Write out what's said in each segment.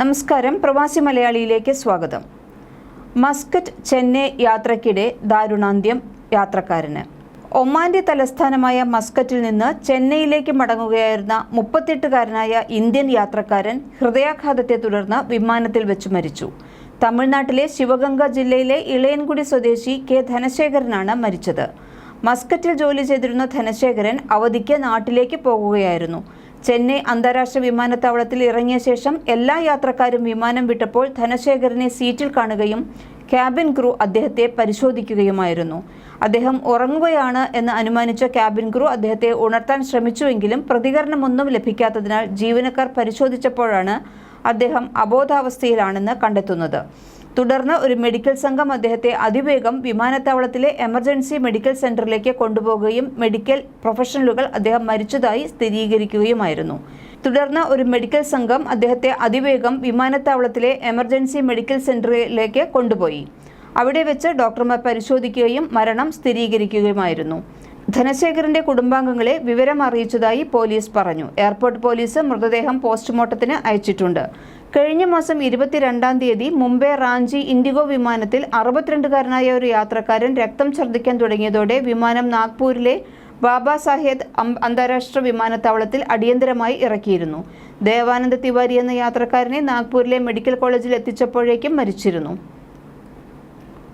നമസ്കാരം. പ്രവാസി മലയാളിയിലേക്ക് സ്വാഗതം. മസ്കറ്റ് ചെന്നൈ യാത്രയ്ക്കിടെ ദാരുണാന്ത്യം യാത്രക്കാരന്. ഒമാന്റെ തലസ്ഥാനമായ മസ്കറ്റിൽ നിന്ന് ചെന്നൈയിലേക്ക് മടങ്ങുകയായിരുന്ന മുപ്പത്തെട്ടുകാരനായ ഇന്ത്യൻ യാത്രക്കാരൻ ഹൃദയാഘാതത്തെ തുടർന്ന് വിമാനത്തിൽ വെച്ച് മരിച്ചു. തമിഴ്നാട്ടിലെ ശിവഗംഗ ജില്ലയിലെ ഇളയൻകുടി സ്വദേശി കെ ധനശേഖരനാണ് മരിച്ചത്. മസ്കറ്റിൽ ജോലി ചെയ്തിരുന്ന ധനശേഖരൻ അവധിക്ക് നാട്ടിലേക്ക് പോകുകയായിരുന്നു. ചെന്നൈ അന്താരാഷ്ട്ര വിമാനത്താവളത്തിൽ ഇറങ്ങിയ ശേഷം എല്ലാ യാത്രക്കാരും വിമാനം വിട്ടപ്പോൾ ധനശേഖരനെ സീറ്റിൽ കാണുകയും ക്യാബിൻ ക്രൂ അദ്ദേഹത്തെ പരിശോധിക്കുകയുമായിരുന്നു. അദ്ദേഹം ഉറങ്ങുകയാണ് എന്ന് അനുമാനിച്ച ക്യാബിൻ ക്രൂ അദ്ദേഹത്തെ ഉണർത്താൻ ശ്രമിച്ചുവെങ്കിലും പ്രതികരണമൊന്നും ലഭിക്കാത്തതിനാൽ ജീവനക്കാർ പരിശോധിച്ചപ്പോഴാണ് അദ്ദേഹം അബോധാവസ്ഥയിലാണെന്ന് കണ്ടെത്തുന്നത്. തുടർന്ന് ഒരു മെഡിക്കൽ സംഘം അദ്ദേഹത്തെ അതിവേഗം വിമാനത്താവളത്തിലെ എമർജൻസി മെഡിക്കൽ സെന്ററിലേക്ക് കൊണ്ടുപോകുകയും മെഡിക്കൽ പ്രൊഫഷണലുകൾ അദ്ദേഹം മരിച്ചതായി സ്ഥിരീകരിക്കുകയുമായിരുന്നു. തുടർന്ന് ഒരു മെഡിക്കൽ സംഘം അദ്ദേഹത്തെ അതിവേഗം വിമാനത്താവളത്തിലെ എമർജൻസി മെഡിക്കൽ സെന്ററിലേക്ക് കൊണ്ടുപോയി. അവിടെ വെച്ച് ഡോക്ടർമാർ പരിശോധിക്കുകയും മരണം സ്ഥിരീകരിക്കുകയുമായിരുന്നു. ധനശേഖരന്റെ കുടുംബാംഗങ്ങളെ വിവരം അറിയിച്ചതായി പോലീസ് പറഞ്ഞു. എയർപോർട്ട് പോലീസ് മൃതദേഹം പോസ്റ്റ്മോർട്ടത്തിന് അയച്ചിട്ടുണ്ട്. കഴിഞ്ഞ മാസം ഇരുപത്തിരണ്ടാം തീയതി മുംബൈ റാഞ്ചി ഇൻഡിഗോ വിമാനത്തിൽ അറുപത്തിരണ്ടുകാരനായ ഒരു യാത്രക്കാരൻ രക്തം ഛർദ്ദിക്കാൻ തുടങ്ങിയതോടെ വിമാനം നാഗ്പൂരിലെ ബാബാ സാഹേബ് അന്താരാഷ്ട്ര വിമാനത്താവളത്തിൽ അടിയന്തരമായി ഇറക്കിയിരുന്നു. ദേവാനന്ദ തിവാരി എന്ന യാത്രക്കാരനെ നാഗ്പൂരിലെ മെഡിക്കൽ കോളേജിൽ എത്തിച്ചപ്പോഴേക്കും മരിച്ചിരുന്നു.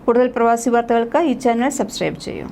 കൂടുതൽ പ്രവാസി വാർത്തകൾക്ക് ഈ ചാനൽ സബ്സ്ക്രൈബ് ചെയ്യൂ.